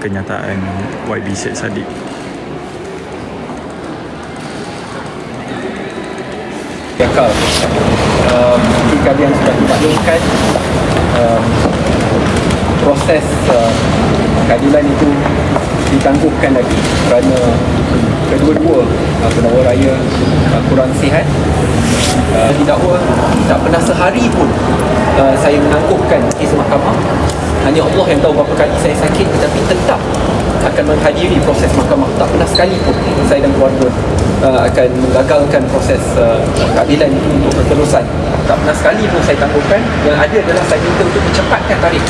kenyataan YB Syed Saddiq. Yakal. Um, Seperti kalian sudah dimaklumkan um, Proses uh, keadilan itu ditangguhkan lagi kerana kedua-dua uh, penawar raya uh, kurang sihat. Uh, didakwa tak pernah sehari pun uh, saya menangguhkan kes mahkamah hanya Allah yang tahu berapa kali saya sakit tetapi tetap akan menghadiri proses mahkamah. Tak pernah sekali pun saya dan keluarga uh, akan menggagalkan proses uh, keadilan itu untuk keterusan. Tak pernah sekali pun saya tangguhkan. Yang ada adalah saya minta untuk mencepatkan tarikh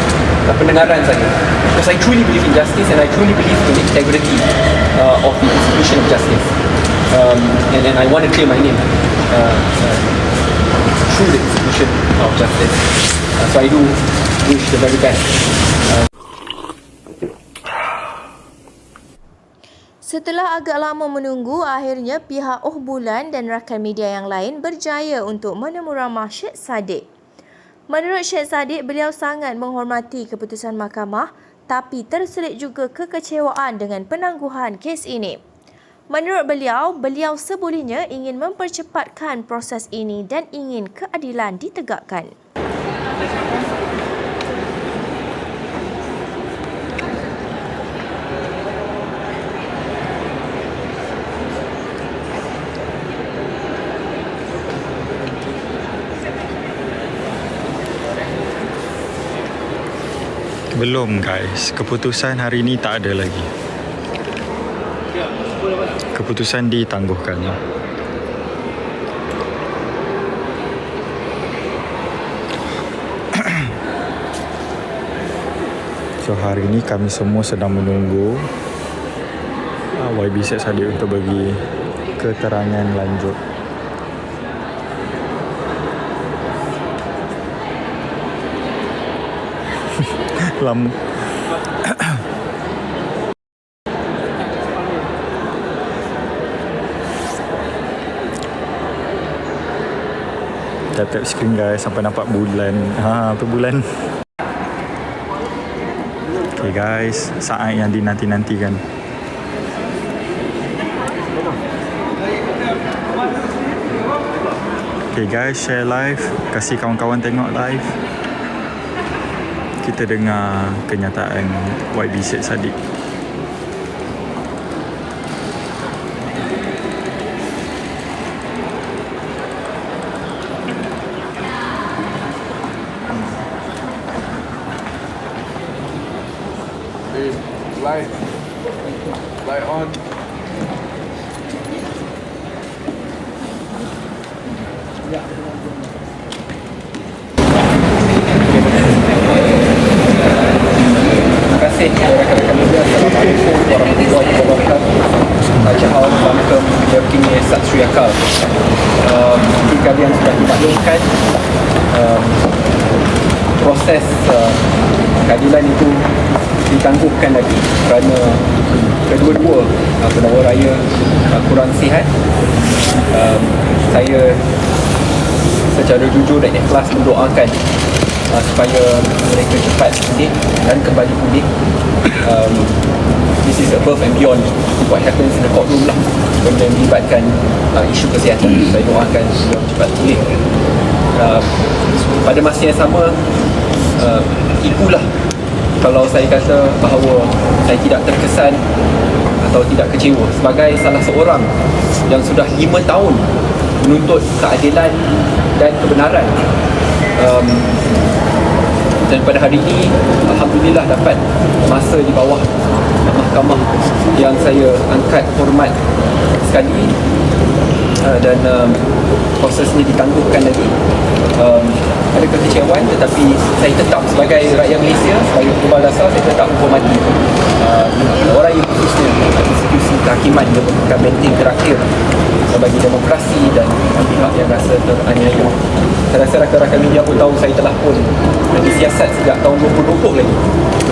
uh, pendengaran saya. Because I truly believe in justice and I truly believe in the integrity uh, of the institution of justice. Um, and, and I want to clear my name uh, uh, through the institution of justice. Uh, so I do wish the very best Setelah agak lama menunggu, akhirnya pihak Oh Bulan dan rakan media yang lain berjaya untuk menemu ramah Syed Saddiq. Menurut Syed Saddiq, beliau sangat menghormati keputusan mahkamah tapi terselit juga kekecewaan dengan penangguhan kes ini. Menurut beliau, beliau sebolehnya ingin mempercepatkan proses ini dan ingin keadilan ditegakkan. Belum guys, keputusan hari ni tak ada lagi. Keputusan ditangguhkan. So hari ni kami semua sedang menunggu uh, YB Syed Saddiq untuk bagi keterangan lanjut. Lama. Tap-tap screen guys sampai nampak bulan. Ha, apa bulan? Okay guys, saat yang dinanti-nantikan. Okay guys, share live. Kasih kawan-kawan tengok live. Kita dengar kenyataan YB Syed Saddiq. Dimaklumkan, um, proses uh, keadilan itu ditangguhkan lagi kerana kedua-dua uh, penawar raya uh, kurang sihat. Um, saya secara jujur dan ikhlas mendoakan uh, supaya mereka cepat pulih dan kembali pulih. Um, this is above and beyond what happens in the courtroom lah benda melibatkan uh, isu kesihatan. Saya doakan cepat pulih. Uh, pada masa yang sama, uh, itulah kalau saya kata bahawa saya tidak terkesan atau tidak kecewa sebagai salah seorang yang sudah lima tahun menuntut keadilan dan kebenaran. Um, dan pada hari ini Alhamdulillah dapat masa di bawah mahkamah yang saya angkat hormat sekali uh, dan um, proses ini ditangguhkan lagi. Um, ada kekecewaan tetapi saya tetap sebagai rakyat Malaysia sebagai kepala dasar saya tetap menghormati uh, orang yang khususnya institusi kehakiman yang merupakan benteng terakhir bagi demokrasi dan pihak yang rasa teraniaya. Saya rasa rakan-rakan media pun tahu saya telah pun disiasat sejak tahun 2020 lagi.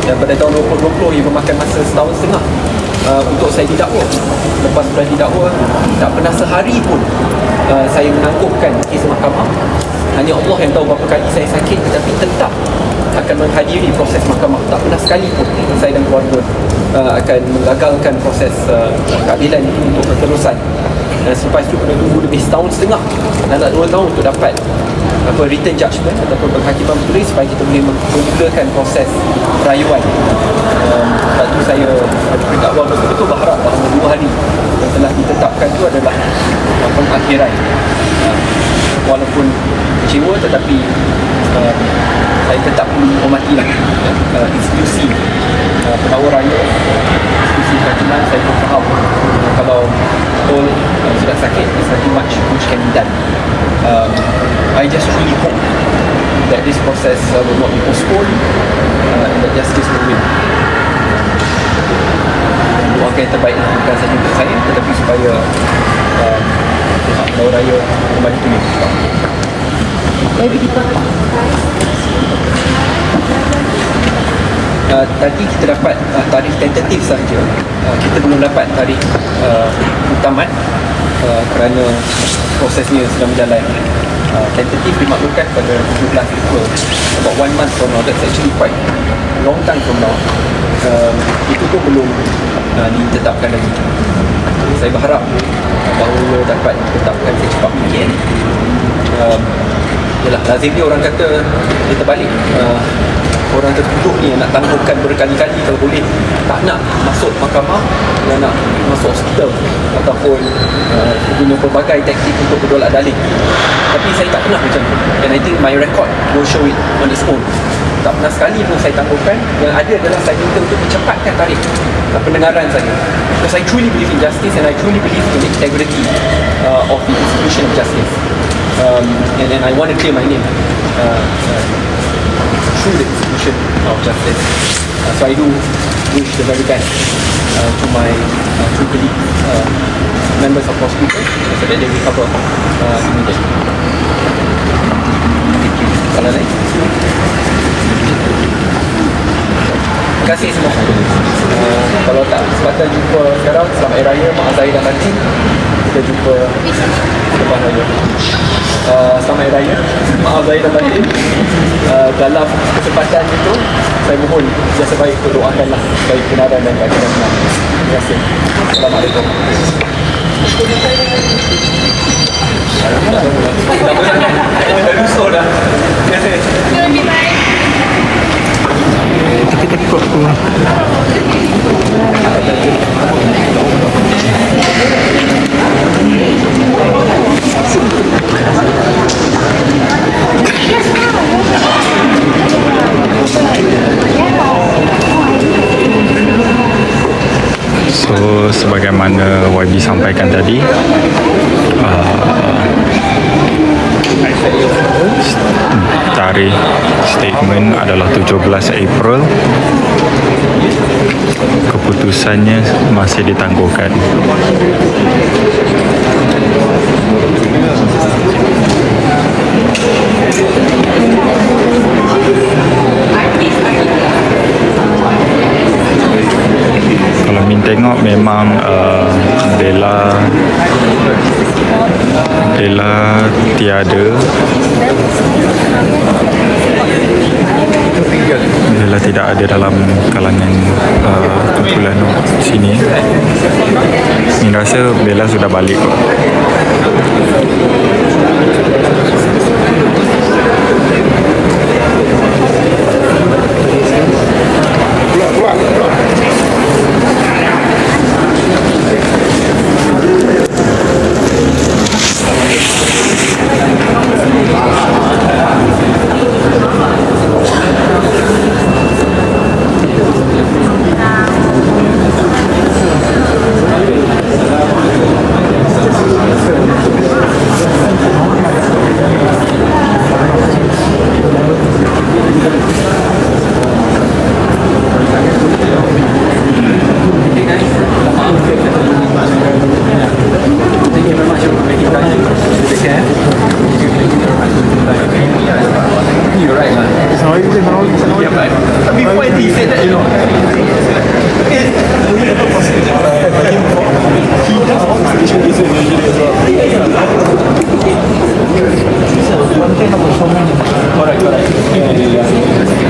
Dan pada tahun 2020 ia memakan masa setahun setengah uh, untuk saya didakwa lepas sudah didakwa tak pernah sehari pun uh, saya menangguhkan kes mahkamah. Hanya Allah yang tahu berapa kali saya sakit tetapi tetap akan menghadiri proses mahkamah. Tak pernah sekali pun saya dan keluarga uh, akan menggagalkan proses uh, keadilan itu untuk keterusan. Dan selepas itu kena tunggu lebih setahun setengah. Dan nak dua tahun untuk dapat apa written judgment ataupun penghakiman tulis supaya kita boleh memulakan proses rayuan. Um, sebab tu saya ada peringkat awal betul-betul berharap bahawa dua hari yang telah ditetapkan itu adalah pengakhiran uh, walaupun kecewa tetapi uh, saya tetap menghormatilah uh, institusi uh, penawar raya institusi kehakiman saya pun faham. Uh, kalau betul uh, sudah sakit there's nothing much which can be done. Um, I just really hope that this process uh, will not be postponed uh, and that justice will win. Doakan yang terbaik bukan saja untuk saya tetapi supaya uh, pihak penawar raya kembali pulih Uh, tadi kita dapat uh, tarikh tentatif sahaja. Uh, kita belum dapat tarikh uh, utamat uh, kerana prosesnya sedang berjalan. Uh, tentatif dimaklumkan pada 17 April. About one month from now. That's actually quite long time from now. Um, itu pun belum uh, ditetapkan lagi. Saya berharap uh, bahawa dapat ditetapkan secepat mungkin. Yalah, lazimnya orang kata dia terbalik. Uh, orang tertuduh ni nak tangguhkan berkali-kali kalau boleh. Tak nak masuk mahkamah yang nak masuk hospital ataupun uh, guna pelbagai taktik untuk berdolak dalih tapi saya tak pernah macam tu. And I think my record will show it on its own. Tak pernah sekali pun saya tangguhkan. Yang ada adalah saya minta untuk dicepatkan tarikh uh, pendengaran saya. Because I truly believe in justice and I truly believe in the integrity uh, of the institution of justice um, and, and I want to clear my name uh, uh, through the institution of justice. Uh, so I do wish the very best uh, to my uh, two colleagues, uh, members of hospital, so that they recover uh, immediately. Salam lain. Terima kasih semua. Uh, kalau tak sempat jumpa sekarang, selamat Hari Raya, Mak Azhar dan Tanti. Kita jumpa lepas raya. Uh, selamat Hari Raya, Mak Azhar dan Tanti. Uh, dalam kesempatan itu, saya mohon biasa baik untuk doakanlah baik kebenaran dan keadilan menang. Terima kasih. Assalamualaikum. Dah lusuh dah. Terima kasih. So sebagaimana YB sampaikan tadi. Uh, tarikh statement adalah 17 April. Keputusannya masih ditangguhkan sini. Min rasa Bella sudah balik kok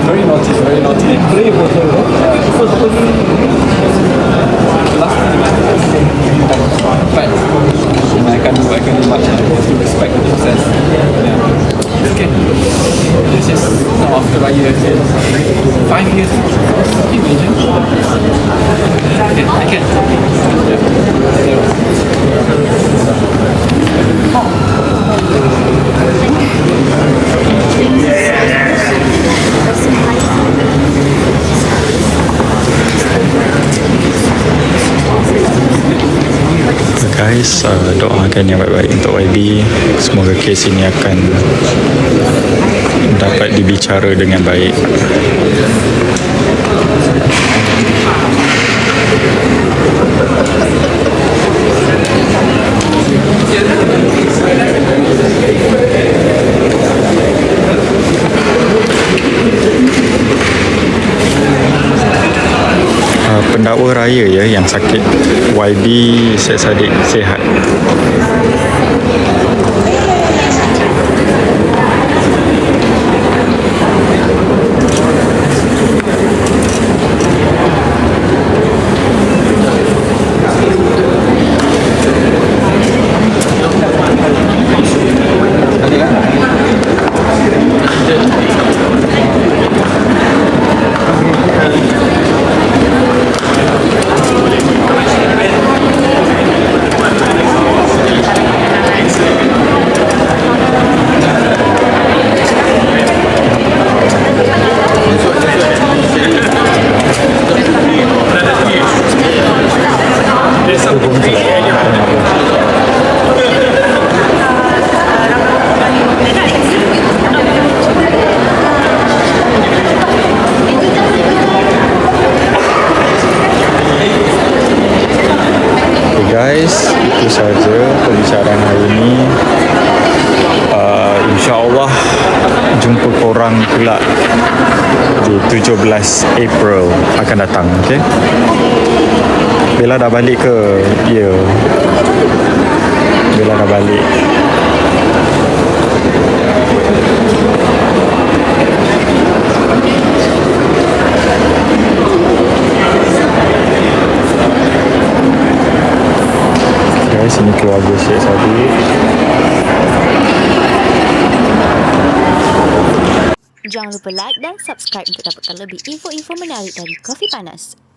very naughty, very naughty. Doakan yang baik-baik untuk YB semoga kes ini akan dapat dibicara dengan baik. Uh, pendakwa raya ya yang sakit YB Syed Saddiq sihat Okay guys, itu saja pembicaraan hari ini. Uh, InsyaAllah jumpa korang pula di 17 April akan datang, okay? Bella dah balik ke? Ya. Yeah. Bella dah balik. Guys, ini keluarga Syed Saddiq. Jangan lupa like dan subscribe untuk dapatkan lebih info-info menarik dari Kopi Panas.